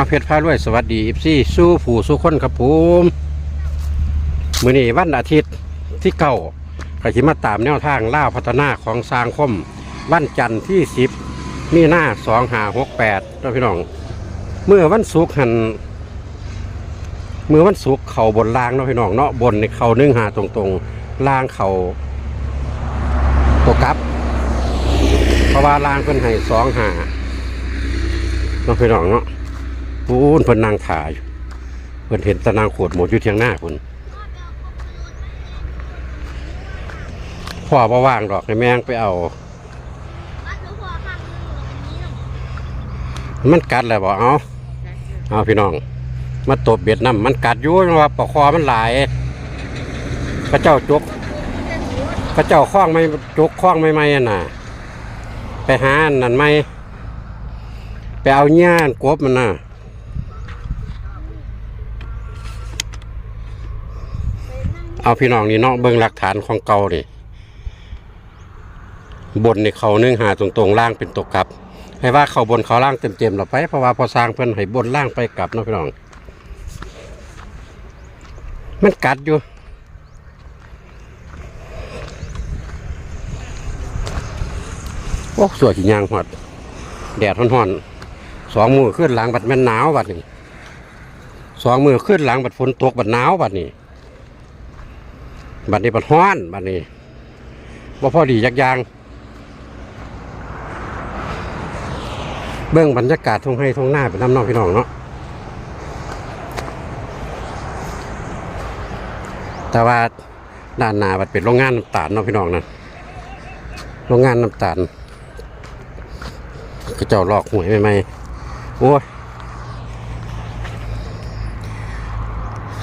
อาเพชรพารวยสวัสดีอิฟซี่สู้ผู้สู้คนครับผมมือนี้วันอาทิตย์ที่เก้าก็จิมาตามแนวทางล่าพัฒนาของสร้างคม วันจันทร์ที่สิบมีหน้าสองหาหกแปดนะพี่น้อง เมื่อวันศุกร์หันเมื่อวันศุกร์เข่าบนล่างเนาะพี่น้องเนาะบนในเข่านึ่งหาตรงๆล่างเข่าตัวกลับเพราะว่าล่างเพิ่นให้สองหาเนาะพี่น้องเนาะ ปูนเพิ่นนางถ่ายเพิ่นเห็นตะนางขวดหมดอยู่เทียงหน้าคุณพ่อบ่ว่างดอกให้แม่งไปเอา มันกัดแล้วบ่เอาเอาพี่น้อง มาตบเบ็ดน้ำมันกัดอยู่เพราะว่าปลาคอมันหลายพระเจ้าจกพระเจ้าคล้องไม่จกคล้องไม่ไม่น่ะ ไปหาอันนั่นไม่ไปเอาเงี้ยนกบมันน่ะ เอาพี่น้องนี่เนาะเบิ่งหลักฐานของเก่านี่บนนี่เขาเนึ่องหาตรงๆล่างเป็นตกกลับ ให้ว่าเขาบนเขาล่างเต็มๆเราไปเพราะว่าพอสร้างเพิ่นให้บนล่างไปกลับเนาะพี่น้อง มันกัดอยู่ โอ้สวยขี้ยางหอด แดดร้อนๆสองมือขึ้นหลังบัดแม่นหนาวบัดนี้สองมือขึ้นหลังบัดฝนตกบัดหนาวบัดนี้ บัดนี้บัดฮ้อนบัดนี้บ่พอดียักยาง เบื้องบรรยากาศทงให้ทงหน้าเป็นน้ำนองพี่น้องเนาะแต่ว่าด้านหน้าบัดเป็นโรงงานน้ำตาลเนาะพี่น้องนะโรงงานน้ำตาลก็เจ้าลอกหวยใหม่ๆโอ้ย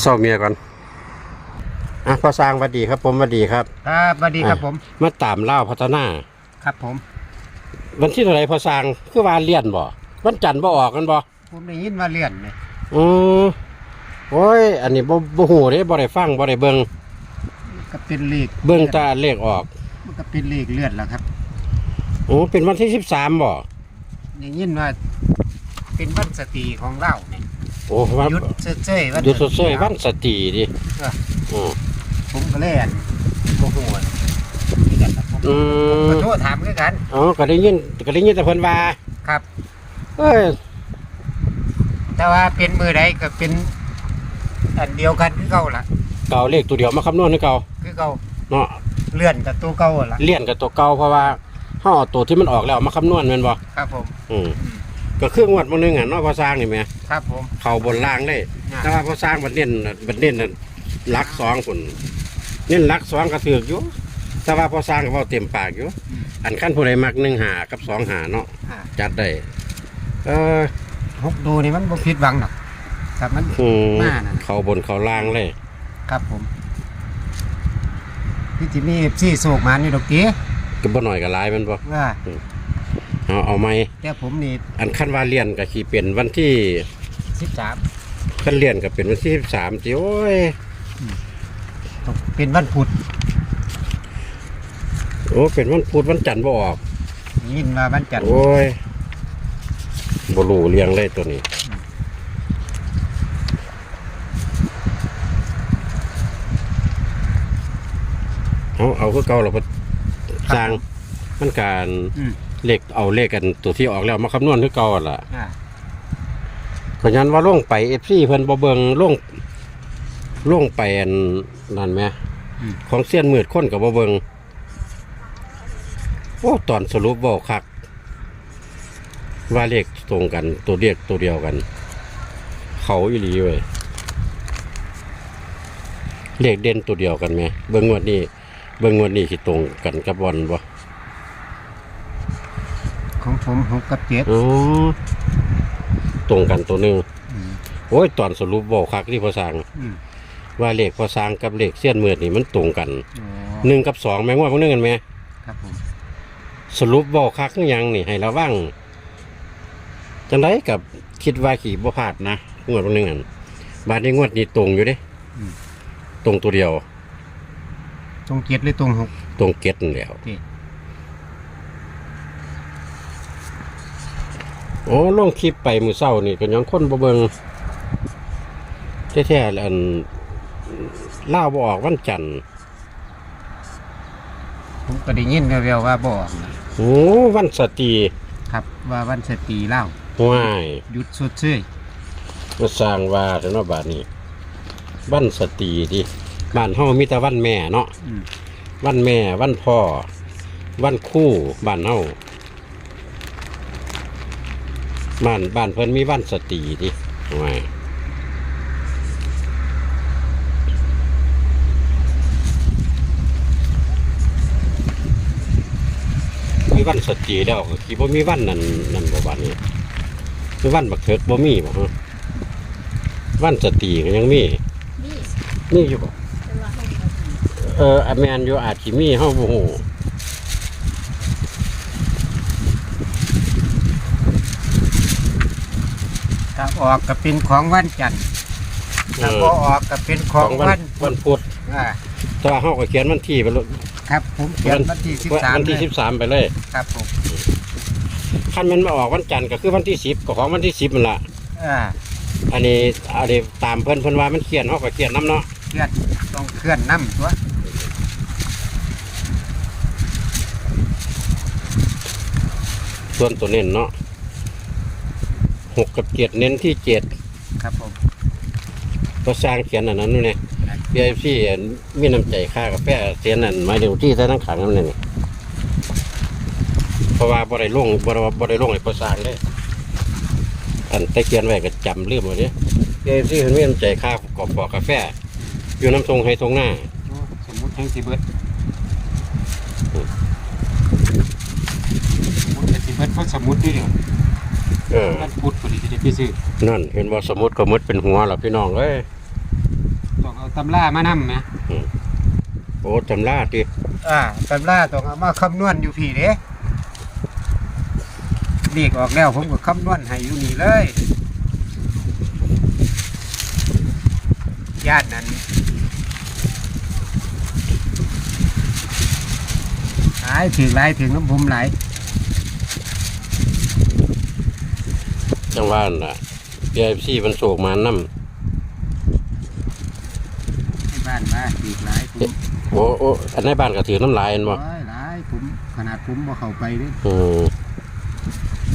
เศร้าเมียก่อน อะพอสร้างหวัดดีครับ ผมหวัดดีครับครับสวัสดีครับผม มาตามเล่าวพัฒนา ครับผม วันที่เท่าไหรพอสร้างคือวานเลียนบ่วันจันทร์บ่ออกกันบ่ผมได้ยินว่าเลื่อนเลยอือโอ้ย อันนี้บ่บ่ฮู้เด้บ่ได้ฟังบ่ได้เบิ่งมันก็เป็นเลขเบิ่งแตาเลขออกมันก็เป็นเลขเลื่อนแล้วครับโอ้เป็นวันที่13บ่ได้ยินว่าเป็นวันสตรีของเราเนี่ยโอ้วันหยุดเจ้ยๆวันหยุดเซยๆวันสตรีดิ เอออือ ผมก็เล่นโอ้โหนี่กันครับผมอืขอมโทษถามคือกัน อ๋อก็ได้ยินก็ได้ยินแต่เพิ่นว่าครับ เอ้ยแต่ว่าเป็นมือใดก็เป็น อันเดียวกันคือเก่าล่ะ เก่าเลขตัวเดียวมาคำนวณให้เก่าคือเก่าเนาะเลื่อนกับตัวเก่าล่ะ เลี่ยนกับตัวเก่าเพราะว่าเฮาเอาตัวที่มันออกแล้วมาคำนวณแม่นบ่ครับผม อืมก็เครื่องงวดมื้อนึงอะเนาะพอสร้างนี่แหมครับผม เข้าบนล่างเลยอ่าแต่ว่าพอสร้างบัดเน้นน่ะบัดเน้นน่ะลักสองคน เน้นลักสองก็ถือกอยู่แต่ว่าพอสร้างก็เว้าเต็มปากอยู่ อันขั้นผู้ใดมักหนึ่งหากับสองหาเนาะอ่า จัดได้เออหกดูนี่มันบ่ผิดหวังหรอกครับมัน อืมมาน่ะ เขาบนเขาล่างเลยครับผมพี่จิมีซี่โศกมานี่ดอกเกี้ก็บ่หน่อยก็หลายแมันบ่ว่า เอาเอาไหมแต่ผมนี่อันขั้นว่าเรียนก็ขี่เป็นวันที่สิบสามขั้นเรียนก็เป็นวันที่สามสิโอ้ย เป็นวันพุธโอ้เป็นวันพุธวันจันทร์บ่ออกยินว่าวันจันทร์โอ้ยบ่รู้เรียงเลยตัวนี้เอาเอาคือเก่าเราพอสร้างมันการอืมเลขเอาเลขกันตัวที่ออกแล้วมาคำนวณคือเก่าหั่นล่ะอ่าเพราะฉะนั้นว่าลงไปเอฟซีเพิ่นบ่เบิงลง ลงไปอันนั่นแหมอืม ของเสี้ยนมืดคนกับบ่เบิงโอ้ตอนสรุปบ่คัก ว่าเลขตรงกัน ตัวเลขตัวเดียวกัน เขาอีหลีเว้ยเลขเด่นตัวเดียวกันไหมเบิ่งงวดนี้เบิ่งงวดนี้สิตรงกันกับวันบ่ของผมหกกับเจ็ด อ๋อตรงกันตัวหนึงอืม โอ้ยตอนสรุปบ่คักที่พอสร้างอืม ว่าเลขพอสร้างกับเลขเสี้ยนมืดนี่มันตรงกันโอ้หนึ่งกับสองแม่งว่าพวกนึงกันไหมครับผมสรุปบอกคักคือหยังนี่ให้ระวังจังไดกับคิดว่าขี่บ่พลาดนะงวดพวกนึงอันบาดนี้งวดนี้ตรงอยู่เด้ตรงตัวเดียว ตรงเจ็ดหรือตรงหก ตรงเก็ตนั่นแหล้ว ที่ โอ้ลงคลิปไปมือเศร้านี่ก็ยังคนบ่เบิงแท้ๆแล้วอัน ล่าวบ่ออกวันจันทร์ผมก็ได้ยินแววๆว่าบ่ออกนะโอ้วันสตรีครับว่าวันสตรีเล่าว้ายหยุดสุดซื่อมาสร้างว่าแต่เนาะบาดนี้วันสตรีดิบ้านเฮามีแต่วันแม่เนาะอืมวันแม่ วันพ่อ วันคู่บ้านเฮาบ้านบ้านเพิ่นมีวันสตรีดิว้าย วันสตรีแล้วก็คิดว่ามีวันนั่นนั่นบ่บัดนี้มีวันบักเถิกบ่มีบ่ฮะวันสตรีก็ยังมี นี่นี่อยู่บ่แต่ว่าเขาบ่ทำเอออะแมนอยู่อาจสิมีเฮาบ่ฮู้ถ้าออกก็เป็นของวันจันทร์ถ้าบ่ออกก็เป็นของวัวันวันพุธอ่า แต่ว่าเฮาก็เขียนวันที่ไปเลย ครับ ผมเขียนวันที่สิบสามวันที่เลย13ไปเลยครับผมคันมันมาออกวันจันทร์ก็คือวันที่10ก็ของวันที่10นั่นล่ะอ่าอันนี้อันนี้ตามเพิ่นเพิ่นว่ามันเขียนเฮาก็เขียนนํเนาะเคลื่อนต้องเคลื่อนน้ำตัวส่วนตัวเน้นเนาะหกกับเจ็ดเน้นที่เจ็ดครับผมก็สร้างเขียนอันนั้นนู่นนี่ BFC มีน้ำใจค่ากาแฟเสียนนั่นหมายถึงที่ใส่ทั้งขังนั่นนี่เพราะว่าบ่ได้ลงบ่ได้บ่ได้ลงให้ประสร้างเด้อันแต่เขียนไว้ก็จำลืมไว้เด้ BFC เพิ่นมีน้ำใจค่ากอบปอกกาแฟ อยู่น้ำทรงให้ทรงหน้าโอ้สมมุติทั้งสิเบิดสมมุติแต่สิเบิดเพราะสมมุติด้วยเดียวเออมันพุดพอดีที่ได้ไปซื้อนั่นเห็นว่าสมมุติก็มุดเป็นหัวล่ะพี่น้องเอ้ย ต้องเอาตำรามานำไหมโอ้จำลาติอ่าตำราต้องเอามาคำนวณอยู่พี่เด้เลขออกแล้วผมก็คำนวณให้อยู่นี่เลยญาตินั้นหลายถึงหลายถึงน้ำผมหลายจังว่านั่นล่ะ BFC มันโศกมานำที่ บ้านมาถึงหลายผมโอ้โอ้อันในบ้านก็ถือน้ำลายอันบ่โอ้ยหลายผมขนาดผมบ่เข้าไปเด้อืม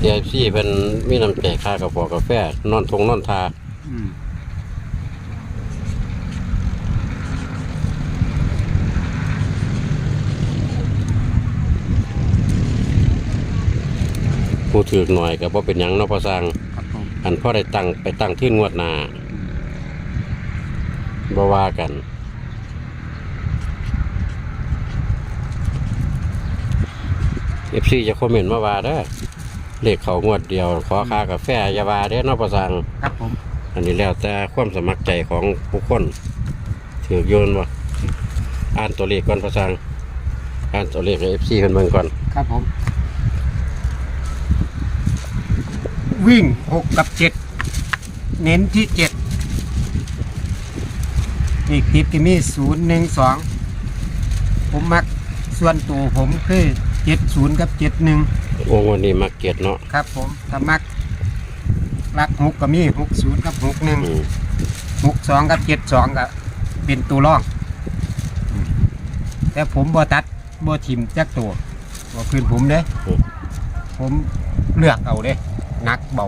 เดี๋ยวพี่เป็นมีน้ำใจค่ากระป๋อกาแฟนอนทงนอนทาอืมผู้ถือหน่อยก็บ่เป็นหยังเนาะพอสร้างครับผม อันพ่อได้ตั้งไปตั้งที่งวดหนา บ่ว่ากันเอฟซีจะคอมเมนต์มาว่าเด้อเลขเขางวดเดียว ขอค่ากาแฟอย่าว่าเด้อเนาะพอสร้างครับผมอันนี้แล้วแต่ความสมัครใจของผู้คนถือโยนบ่อ่านตัวเลขก่อนพอสร้างอ่านตัวเลขให้เอฟซีเพิ่นเบิ่งก่อนครับผม วิ่งหกกับเจ็ดเน้นที่เจ็ด อีกทิปที่มีศูนย์หนึ่งสองผมมักส่วนตัวผมคือเจ็ดศูนย์กับเจ็ดหนึ่งโอ้วันนี้มาเก็ตเนาะครับ ผมถ้ามักรักหกก็มีหกศูนย์กับหกหนึ่งอืมหกสองกับเจ็ดสองก็เป็นตัวร่องอืมแต่ผมบ่ตัดบ่ทิมจักตัวบ่พื้นผมเด้ผมเลือกเอาเด้หนักเบา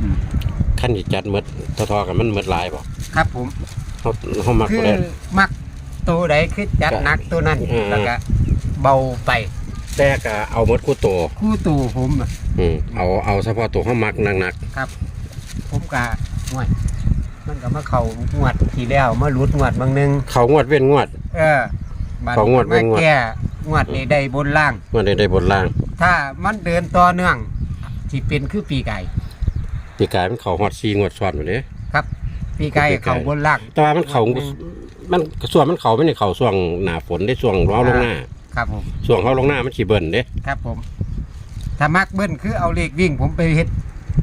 อืมขั้นที่จัดหมดทอๆกันมันหมดหลายบ่ครับผม เฮาเฮามักคืบ่อได้มักตัวใดคือจัดก็หนักตัวนั้นอืม แล้วก็เบาไปแต่ก็เอาหมดคู่ตัวคู่ตัวผมอะอืมเอาเอาเฉพาะตัวเฮามักหนักครับ ผมกะห่วยมันก็มาเข้างวดที่แล้วมาหลุดงวดบางหนึง ๆเขางวดเว้นงวด เออบัดเขางวดมาเว้นงวดแก้งวดนี้ได้บนล่าง งวดใดได้บทล่างถ้ามันเดินต่อเนื่องที่เป็นคือปีไก่ ปีกายมันเขาฮอด4งวดซ้อนอยู่เด้ครับ ปีไก่ปีไก่เขาบนล่างแต่ว่ามันเขางวดหนึ่งมันส่วนมันเขาไม่ได้เขาช่วงหน้าฝนได้ช่วงเฮาลงหน้า ครับผมช่วงเฮาลงหน้ามันสิเบิ่นเด้ครับผมถ้ามักเบิ้ลคือเอาเลขวิ่ง ผมไปเฮ็ด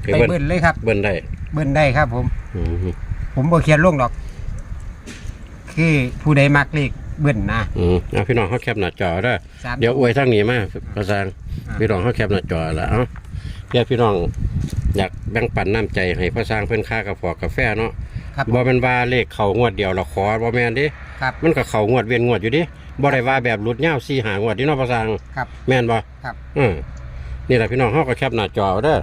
ไปไปเบิ่นเบิ้ลเลยครับ เบิ่นได้ เบิ้ลได้ครับผมอืมผมบ่เขียนลงดอก คือผู้ใดมักเลขเบิ้ลนะอืมเอาพี่น้องเฮาแคปหน้าจอเด้อสามเดี๋ยวอวยทางนี้มาภาษาอ่าพี่น้องเฮาแคปหน้าจอแล้วเอ้าเพื่อพี่น้องอยากแบ่งปันน้ำใจให้พ่อสร้างเพิ่นค่ากาแฟกาแฟเนาะ ครับบ่แม่นว่าเลขเขางวดเดียวเราขอบ่แม่นเดิครับ มันก็เขางวดเวียนงวดอยู่ดิบ่ได้ว่าแบบหลุดยาว4หางวดที่เนาะพ่อสร้างครับแม่นบ่ครับ อืมนี่แหละพี่น้องเฮาก็แคปหน้าจอเด้อ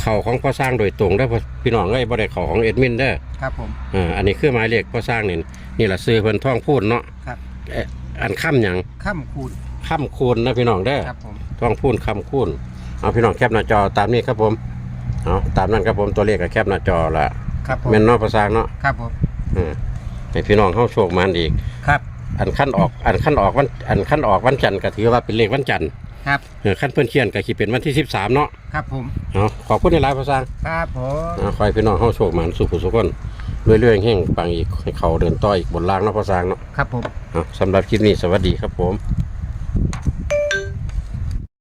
เขาของพ่อสร้างโดยตรงเด้อพี่น้องเอ้ยบ่ได้เขาของเอ็ดมินเด้อครับผม อ่าอันนี้คือหมายเลขพ่อสร้างนี่นี่แหละซื้อเพิ่นท่องพูดเนาะครับ เอ๊ะอันค่ำหยังค่ำคูณค่ำคูณนะพี่น้องเด้อ ครับผมท่องพูดค่ำคูณเอาพี่น้องแคปหน้าจอตามนี้ครับผม เอาตามนั้นครับผมตัวเลขก็แคปหน้าจอละ ครับผมแม่นเนาะพ่อสร้างเนาะครับผมอืมให้พี่น้องเฮาโชคมันอีก ครับอันขั้นออกอันขั้นออกวันอันขั้นออกวันจันทร์ก็ถือว่าเป็นเลขวันจันทร์ครับเออขั้นเพิ่นเขียนก็สิเป็นวันที่ 13 เนาะครับผมเอาขอบคุณในไลน์พ่อสร้างครับผมอ่าขอให้พี่น้องเฮาโชคมันสุขสุขคนเรื่อยๆแห่งปังอีกให้เขาเดินต่ออีกบนล่างเนาะพ่อสร้างเนาะครับผมอะสำหรับคลิปนี้สวัสดีครับผม